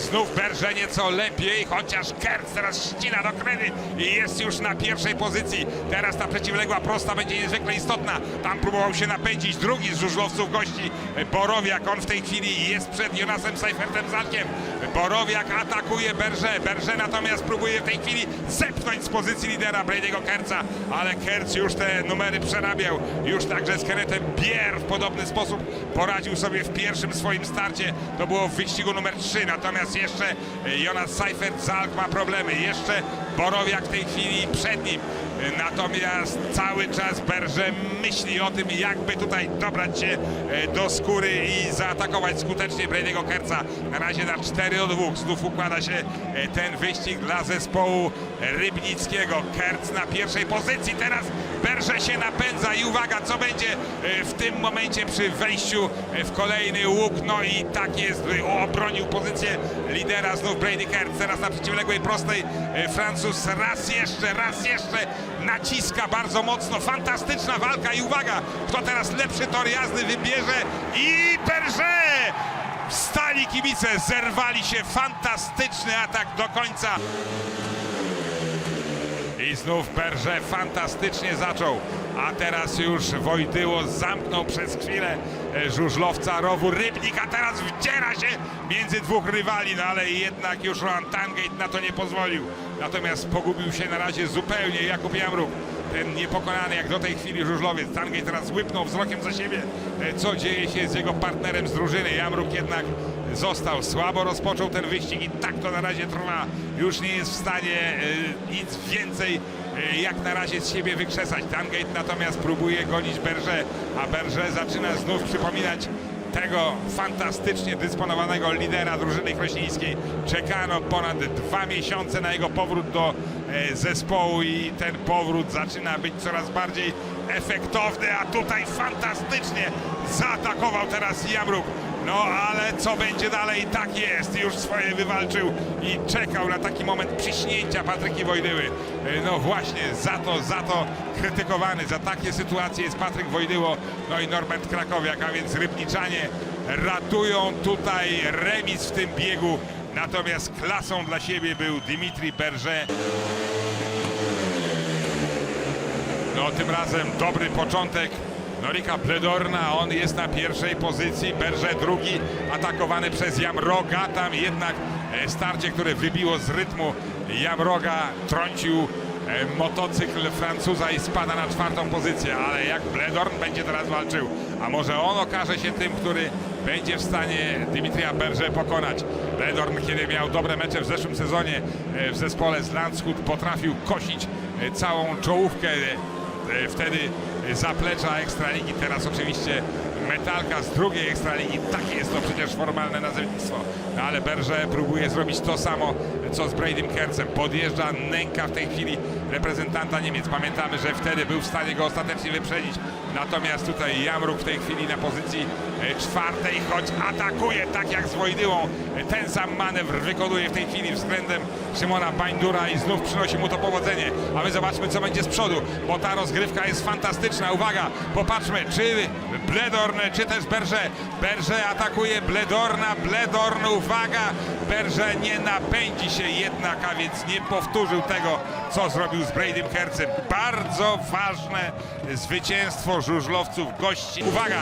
Znów Berże nieco lepiej, chociaż Kerc teraz ścina do kredy i jest już na pierwszej pozycji. Teraz ta przeciwległa prosta będzie niezwykle istotna. Tam próbował się napędzić drugi z żużlowców gości, Borowiak. On w tej chwili jest przed Jonasem Seifertem Zalkiem. Borowiak atakuje Berże. Berże natomiast próbuje w tej chwili zepchnąć z pozycji lidera Brady'ego Kerca, ale Kerc już te numery przerabiał. Już także z Kenetem Bier w podobny sposób poradził sobie w pierwszym swoim starcie. To było w wyścigu numer 3. Natomiast jeszcze e, Jonas Seifert Zalk ma problemy. Jeszcze Borowiak w tej chwili przed nim. Natomiast cały czas Berże myśli o tym, jakby tutaj dobrać się e, do skóry i zaatakować skutecznie Brady'ego Kerca. Na razie na 4 do 2. Znów układa się e, ten wyścig dla zespołu Rybnickiego. Kerc na pierwszej pozycji. Teraz Berże się napędza i uwaga, co będzie e, w tym momencie przy wejściu w kolejny łuk. No i tak jest, obronił pozycję lidera znów Brady Kerc. Teraz na przeciwległej prostej e, Raz jeszcze, raz jeszcze naciska bardzo mocno. Fantastyczna walka i uwaga, kto teraz lepszy tor jazdy wybierze i Berże! Wstali kibice, zerwali się, fantastyczny atak do końca. I znów Berże fantastycznie zaczął. A teraz już Wojtyło zamknął przez chwilę e, żużlowca rowu Rybnik, a teraz wdziera się między dwóch rywali, no ale jednak już Rohan Tangate na to nie pozwolił. Natomiast pogubił się na razie zupełnie Jakub Jamruk. Ten niepokonany jak do tej chwili żużlowiec. Tangate teraz łypnął wzrokiem za siebie, e, co dzieje się z jego partnerem z drużyny. Jamruk jednak został słabo, rozpoczął ten wyścig i tak to na razie trwa. Już nie jest w stanie e, nic więcej e, jak na razie z siebie wykrzesać. Tangate natomiast próbuje gonić Berże, a Berże zaczyna znów przypominać tego fantastycznie dysponowanego lidera drużyny krośnieńskiej. Czekano ponad dwa miesiące na jego powrót do e, zespołu i ten powrót zaczyna być coraz bardziej efektowny, a tutaj fantastycznie zaatakował teraz Jamruk. No ale co będzie dalej? Tak jest, już swoje wywalczył i czekał na taki moment przyśnięcia Patryki Wojdyły. E, No właśnie, za to, za to krytykowany, za takie sytuacje jest Patryk Wojdyło, no i Norbert Krakowiak, a więc Rybniczanie ratują tutaj remis w tym biegu. Natomiast klasą dla siebie był Dimitri Berger. No tym razem dobry początek Norika Bledorna, on jest na pierwszej pozycji, Berże drugi, atakowany przez Jamroga, tam jednak e, starcie, które wybiło z rytmu Jamroga, trącił e, motocykl Francuza i spada na czwartą pozycję, ale jak Bledorn będzie teraz walczył, a może on okaże się tym, który będzie w stanie Dimitrija Berże pokonać. Bledorn, kiedy miał dobre mecze w zeszłym sezonie e, w zespole z Landshut, potrafił kosić całą czołówkę wtedy zaplecza Ekstraligi, teraz oczywiście Metalka z drugiej Ekstraligi, takie jest to przecież formalne nazewnictwo. No ale Berże próbuje zrobić to samo, co z Bradym Kercem. Podjeżdża, nęka w tej chwili reprezentanta Niemiec. Pamiętamy, że wtedy był w stanie go ostatecznie wyprzedzić. Natomiast tutaj Jamruk w tej chwili na pozycji e, czwartej, choć atakuje tak jak z Wojdyłą. E, Ten sam manewr wykonuje w tej chwili względem Szymona Bańdura i znów przynosi mu to powodzenie. A my zobaczmy, co będzie z przodu, bo ta rozgrywka jest fantastyczna. Uwaga, popatrzmy, czy Bledorn, czy też Berże. Berże atakuje Bledorna, Bledorn, uwaga, Berże nie napędzi się jednak, a więc nie powtórzył tego, co zrobił z Bradym Kercem. Bardzo ważne zwycięstwo żużlowców gości. Uwaga,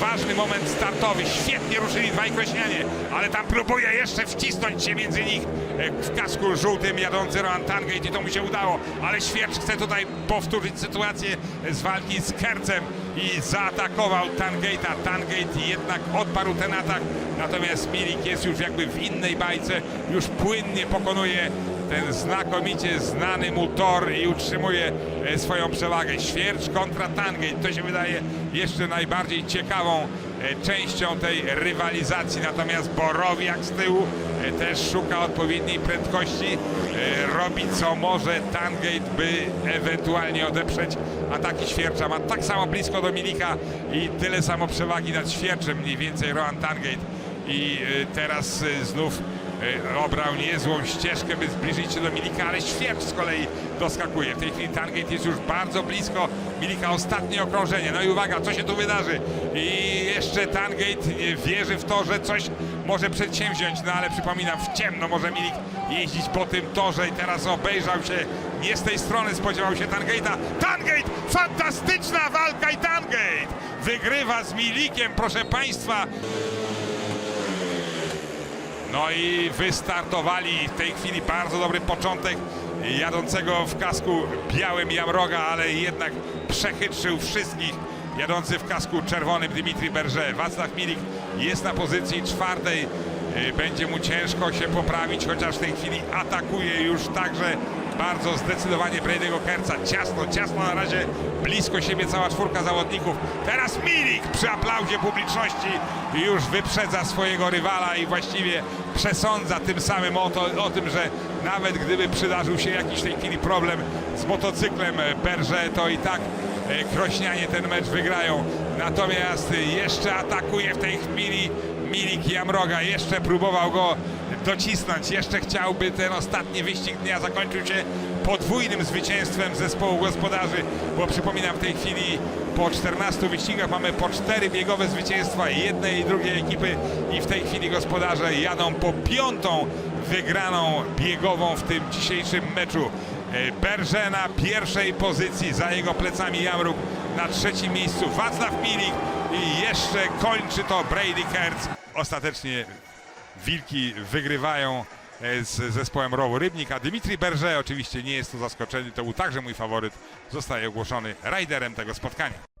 ważny moment startowy, świetnie ruszyli dwaj krośnianie, ale tam próbuje jeszcze wcisnąć się między nich e, w kasku żółtym jadący Rohan Tangate i to mu się udało, ale Świercz chce tutaj powtórzyć sytuację z walki z Kercem i zaatakował Tangate'a. Tangate jednak odparł ten atak, natomiast Milik jest już jakby w innej bajce, już płynnie pokonuje ten znakomicie znany mu tor i utrzymuje e, swoją przewagę. Świercz kontra Tangate, to się wydaje jeszcze najbardziej ciekawą częścią tej rywalizacji. Natomiast Borowiak z tyłu e, też szuka odpowiedniej prędkości, e, robi co może Tangate, by ewentualnie odeprzeć ataki Świercza. Ma tak samo blisko do Milika i tyle samo przewagi nad Świerczem, mniej więcej Rohan Tangate. I e, teraz e, znów e, obrał niezłą ścieżkę, by zbliżyć się do Milika, ale Świercz z kolei doskakuje. W tej chwili Tangate jest już bardzo blisko Milika, ostatnie okrążenie. No i uwaga, co się tu wydarzy? I jeszcze Tangate wierzy w to, że coś może przedsięwziąć, no ale przypominam, w ciemno może Milik jeździć po tym torze i teraz obejrzał się nie z tej strony, spodziewał się Tangate'a. Tangate! Fantastyczna walka i Tangate! Wygrywa z Milikiem, proszę Państwa. No i wystartowali w tej chwili bardzo dobry początek jadącego w kasku białym Jamroga, ale jednak przechytrzył wszystkich. Jadący w kasku czerwonym Dimitri Berger. Wacław Milik jest na pozycji czwartej. Y, Będzie mu ciężko się poprawić, chociaż w tej chwili atakuje już także bardzo zdecydowanie Brady'ego Kerca. Ciasno, ciasno na razie, blisko siebie cała czwórka zawodników. Teraz Milik przy aplauzie publiczności już wyprzedza swojego rywala i właściwie przesądza tym samym o, to, o tym, że nawet gdyby przydarzył się jakiś w tej chwili problem z motocyklem Berger, to i tak e, Krośnianie ten mecz wygrają. Natomiast jeszcze atakuje w tej chwili Milik Jamroga. Jeszcze próbował go docisnąć. Jeszcze chciałby ten ostatni wyścig dnia zakończył się podwójnym zwycięstwem zespołu gospodarzy, bo przypominam w tej chwili po 14 wyścigach mamy po cztery biegowe zwycięstwa jednej i drugiej ekipy i w tej chwili gospodarze jadą po piątą wygraną biegową w tym dzisiejszym meczu. E, Berże na pierwszej pozycji, za jego plecami Jamruk na trzecim miejscu, Wacław Milik i jeszcze kończy to Brady Kertz. Ostatecznie Wilki wygrywają e, z zespołem Rowu Rybnik, a Dimitri Berger oczywiście nie jest to zaskoczenie, to był także mój faworyt, zostaje ogłoszony rajderem tego spotkania.